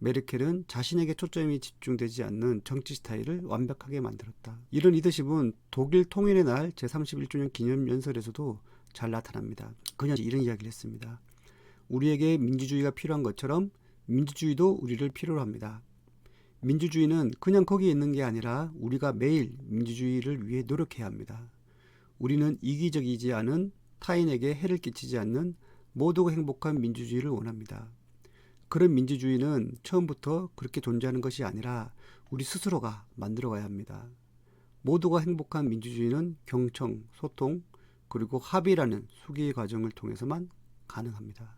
메르켈은 자신에게 초점이 집중되지 않는 정치 스타일을 완벽하게 만들었다. 이런 리더십은 독일 통일의 날 제31주년 기념 연설에서도 잘 나타납니다. 그녀는 이런 이야기를 했습니다. 우리에게 민주주의가 필요한 것처럼 민주주의도 우리를 필요로 합니다. 민주주의는 그냥 거기에 있는 게 아니라 우리가 매일 민주주의를 위해 노력해야 합니다. 우리는 이기적이지 않은 타인에게 해를 끼치지 않는 모두가 행복한 민주주의를 원합니다. 그런 민주주의는 처음부터 그렇게 존재하는 것이 아니라 우리 스스로가 만들어가야 합니다. 모두가 행복한 민주주의는 경청, 소통, 그리고 합의라는 수기의 과정을 통해서만 가능합니다.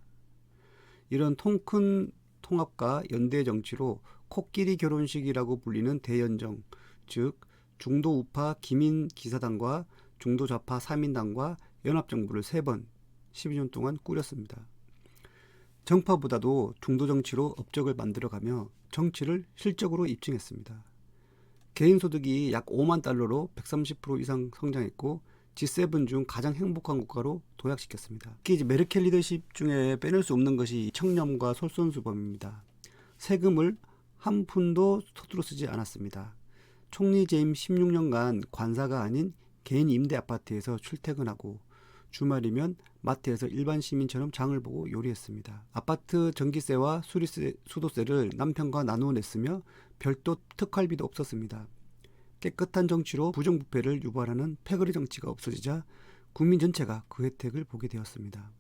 이런 통큰 통합과 연대 정치로 코끼리 결혼식이라고 불리는 대연정, 즉 중도 우파 기민 기사당과 중도 좌파 사민당과 연합정부를 세 번 12년 동안 꾸렸습니다. 정파보다도 중도 정치로 업적을 만들어가며 정치를 실적으로 입증했습니다. 개인 소득이 약 5만 달러로 130% 이상 성장했고 G7 중 가장 행복한 국가로 도약시켰습니다. 특히 이제 메르켈 리더십 중에 빼놓을 수 없는 것이 청렴과 솔선수범입니다. 세금을 한 푼도 서투러 쓰지 않았습니다. 총리 재임 16년간 관사가 아닌 개인 임대 아파트에서 출퇴근하고 주말이면 마트에서 일반 시민처럼 장을 보고 요리했습니다. 아파트 전기세와 수리세, 수도세를 남편과 나누어 냈으며 별도 특활비도 없었습니다. 깨끗한 정치로 부정부패를 유발하는 패거리 정치가 없어지자 국민 전체가 그 혜택을 보게 되었습니다.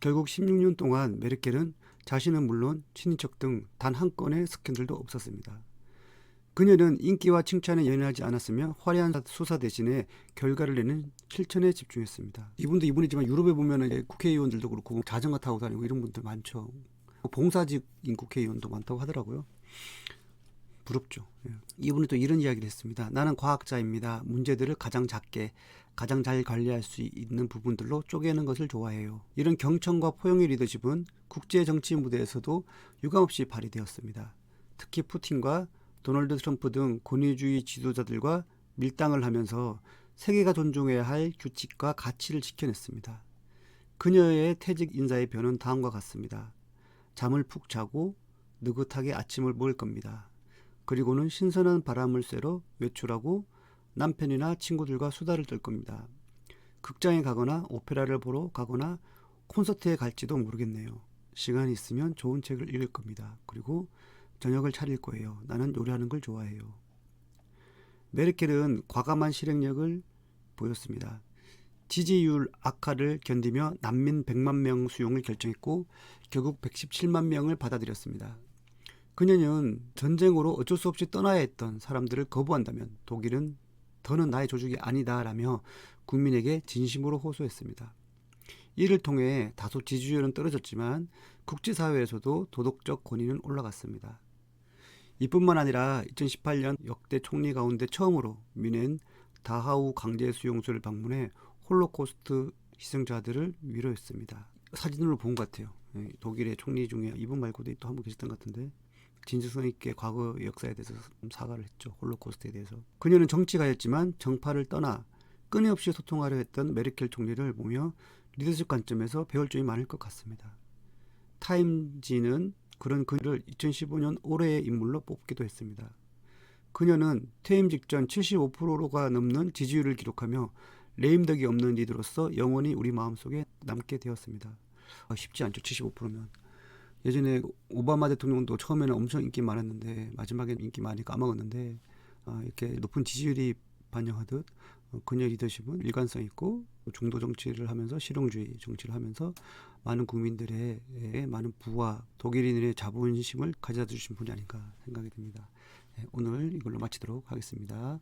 결국 16년 동안 메르켈은 자신은 물론 친인척 등 단 한 건의 스캔들도 없었습니다. 그녀는 인기와 칭찬에 연연하지 않았으며 화려한 수사 대신에 결과를 내는 실천에 집중했습니다. 이분도 이분이지만 유럽에 보면 은 국회의원들도 그렇고 자전거 타고 다니고 이런 분들 많죠. 봉사직인 국회의원도 많다고 하더라고요. 부럽죠. 예. 이분이 또 이런 이야기를 했습니다. 나는 과학자입니다. 문제들을 가장 작게, 가장 잘 관리할 수 있는 부분들로 쪼개는 것을 좋아해요. 이런 경청과 포용의 리더십은 국제 정치 무대에서도 유감없이 발휘되었습니다. 특히 푸틴과 도널드 트럼프 등 권위주의 지도자들과 밀당을 하면서 세계가 존중해야 할 규칙과 가치를 지켜냈습니다. 그녀의 퇴직 인사의 변은 다음과 같습니다. 잠을 푹 자고 느긋하게 아침을 먹을 겁니다. 그리고는 신선한 바람을 쐬러 외출하고 남편이나 친구들과 수다를 떨 겁니다. 극장에 가거나 오페라를 보러 가거나 콘서트에 갈지도 모르겠네요. 시간이 있으면 좋은 책을 읽을 겁니다. 그리고 저녁을 차릴 거예요. 나는 요리하는 걸 좋아해요. 메르켈은 과감한 실행력을 보였습니다. 지지율 악화를 견디며 난민 100만 명 수용을 결정했고 결국 117만 명을 받아들였습니다. 그녀는 전쟁으로 어쩔 수 없이 떠나야 했던 사람들을 거부한다면 독일은 더는 나의 조직이 아니다라며 국민에게 진심으로 호소했습니다. 이를 통해 다소 지지율은 떨어졌지만 국제사회에서도 도덕적 권위는 올라갔습니다. 이뿐만 아니라 2018년 역대 총리 가운데 처음으로 뮌헨 다하우 강제 수용소를 방문해 홀로코스트 희생자들을 위로했습니다. 사진으로 본 것 같아요. 예, 독일의 총리 중에 이분 말고도 또 한 분 계셨던 것 같은데 진정성 있게 과거 역사에 대해서 사과를 했죠. 홀로코스트에 대해서. 그녀는 정치가였지만 정파를 떠나 끊임없이 소통하려 했던 메르켈 총리를 보며 리더십 관점에서 배울 점이 많을 것 같습니다. 타임지는 그런 그녀를 2015년 올해의 인물로 뽑기도 했습니다. 그녀는 퇴임 직전 75%가 넘는 지지율을 기록하며 레임덕이 없는 리더로서 영원히 우리 마음속에 남게 되었습니다. 아, 쉽지 않죠. 75%면. 예전에 오바마 대통령도 처음에는 엄청 인기 많았는데 마지막에 인기 많이 까먹었는데 아, 이렇게 높은 지지율이 반영하듯 어, 그녀 리더십은 일관성 있고 중도 정치를 하면서 실용주의 정치를 하면서 많은 국민들의 에, 많은 부와 독일인의 자본심을 가져다 주신 분이 아닌가 생각이 듭니다. 네, 오늘 이걸로 마치도록 하겠습니다.